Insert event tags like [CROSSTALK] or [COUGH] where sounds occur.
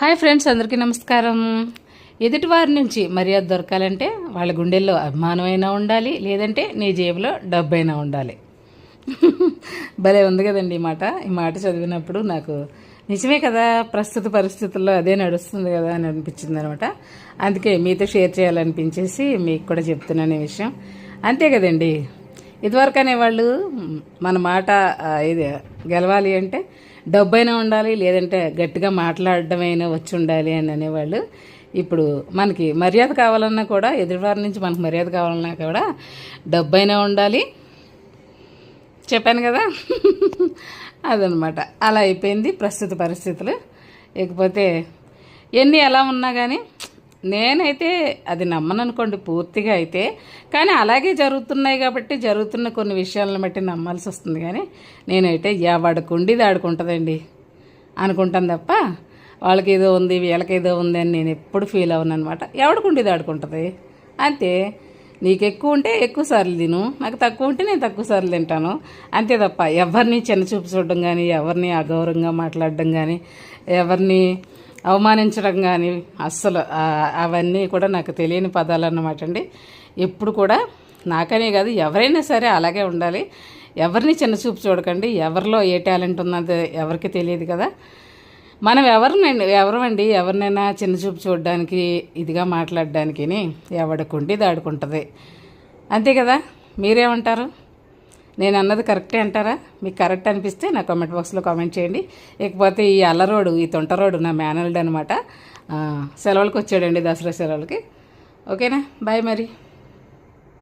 Hi friends అందరికీ నమస్కారం. ఎదుటివారి నుంచి మర్యాద దొరకాలంటే వాళ్ళ గుండెల్లో అభిమానమైనా ఉండాలి లేదంటే నీ జేబులో డబ్బైనా ఉండాలి. [LAUGHS] భలే ఉంది కదండి ఈ మాట. ఈ మాట చదివినప్పుడు నాకు నిజమే కదా ప్రస్తుత పరిస్థితుల్లో అదే నడుస్తుంది కదా అని అనిపించింది అనమాట. అందుకే మీతో షేర్ చేయాలనిపించేసి మీకు కూడా చెప్తున్నాను ఈ విషయం. అంతే కదండి. ఇదివరకు అనేవాళ్ళు మన మాట ఇది గెలవాలి అంటే డబ్బైనా ఉండాలి లేదంటే గట్టిగా మాట్లాడడమైనా వచ్చి ఉండాలి అని అనేవాళ్ళు. ఇప్పుడు మనకి మర్యాద కావాలన్నా కూడా ఎదుటివారి నుంచి మనకు మర్యాద కావాలన్నా కూడా డబ్బైనా ఉండాలి. చెప్పాను కదా? అదనమాట. అలా అయిపోయింది ప్రస్తుత పరిస్థితులు. ఇకపోతే ఎన్ని ఎలా ఉన్నా కానీ నేనైతే అది నమ్మననుకోండి పూర్తిగా అయితే. కానీ అలాగే జరుగుతున్నాయి కాబట్టి జరుగుతున్న కొన్ని విషయాలను బట్టి నమ్మాల్సి వస్తుంది కానీ నేనైతే ఎవడుకుండిది ఆడుకుంటుందండి అనుకుంటాను తప్ప వాళ్ళకి ఏదో ఉంది వీళ్ళకి ఏదో ఉంది అని నేను ఎప్పుడు ఫీల్ అవ్వను అనమాట ఎవడికి ఆడుకుంటుంది? అంతే. నీకు ఎక్కువ ఉంటే ఎక్కువ సార్లు తిను నాకు తక్కువ ఉంటే నేను తక్కువ సార్లు తింటాను. అంతే తప్ప ఎవరిని చిన్న చూపు చూడడం కానీ ఎవరిని అగౌరవంగా మాట్లాడడం కానీ ఎవరిని అవమానించడం కానీ అస్సలు అవన్నీ కూడా నాకు తెలియని పదాలు అన్నమాట అండి. ఎప్పుడు కూడా నాకనే కాదు ఎవరైనా సరే అలాగే ఉండాలి. ఎవరిని చిన్న చూపు చూడకండి. ఎవరిలో ఏ టాలెంట్ ఉన్నది ఎవరికి తెలియదు కదా. మనం ఎవరినండి ఎవరమండి? ఎవరినైనా చిన్న చూపు చూడడానికి ఇదిగా మాట్లాడడానికి ఎవడకుండి దాడుకుంటుంది. అంతే కదా? మీరేమంటారు? నేను అన్నది కరెక్టే అంటారా? మీకు కరెక్ట్ అనిపిస్తే నా కామెంట్ బాక్స్లో కామెంట్ చేయండి. ఇకపోతే ఈ అల్లరోడు ఈ తొంటరోడు నా మేనల్డ్ అనమాట సెలవులకు వచ్చాడండి దసరా సెలవులకి. ఓకేనా? బాయ్ మరి.